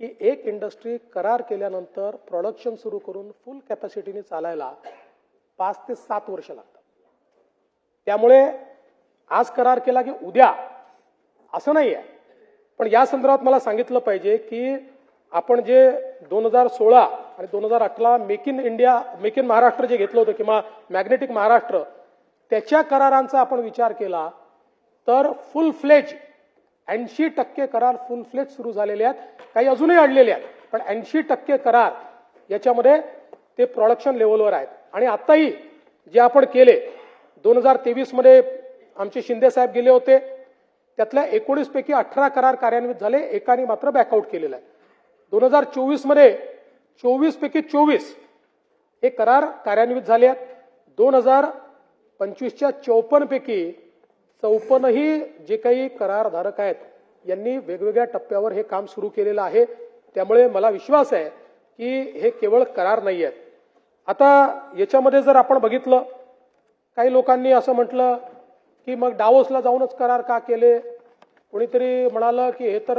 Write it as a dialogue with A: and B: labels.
A: की एक इंडस्ट्री करार केल्यानंतर प्रोडक्शन सुरू करून फुल कॅपॅसिटीने चालायला पाच ते सात वर्ष लागतात. त्यामुळे आज करार केला की उद्या असं नाही आहे पण या संदर्भात मला सांगितलं पाहिजे की आपण जे दोन हजार सोळा आणि दोन हजार अठरा make in India make in Maharashtra जे घेतलं होतं किंवा मॅग्नेटिक महाराष्ट्र त्याच्या करारांचा आपण विचार केला तर फुल फ्लेज ऐंशी टक्के करार फुल सुरू झालेले आहेत. काही अजूनही अडलेले आहेत. पण ऐंशी टक्के करार याच्यामध्ये ते प्रोडक्शन लेवलवर आहेत. आणि आत्ताही जे आपण केले दोन हजार तेवीसमध्ये आमचे शिंदे साहेब गेले होते. त्यातल्या एकोणीसपैकी अठरा करार कार्यान्वित झाले. एकाने मात्र बॅकआउट केलेला आहे. दोन हजार चोवीसमध्ये चोवीसपैकी चोवीस हे करार कार्यान्वित झाले आहेत. दोन हजार पंचवीसच्या चौपन्नपैकी चौपनही जे काही करारधारक आहेत यांनी वेगवेगळ्या टप्प्यावर हे काम सुरू केलेलं आहे. त्यामुळे मला विश्वास आहे की हे केवळ करार नाही आहेत आता याच्यामध्ये जर आपण बघितलं काही लोकांनी असं म्हटलं की मग डावोसला जाऊनच करार का केले? कोणीतरी म्हणालं की हे तर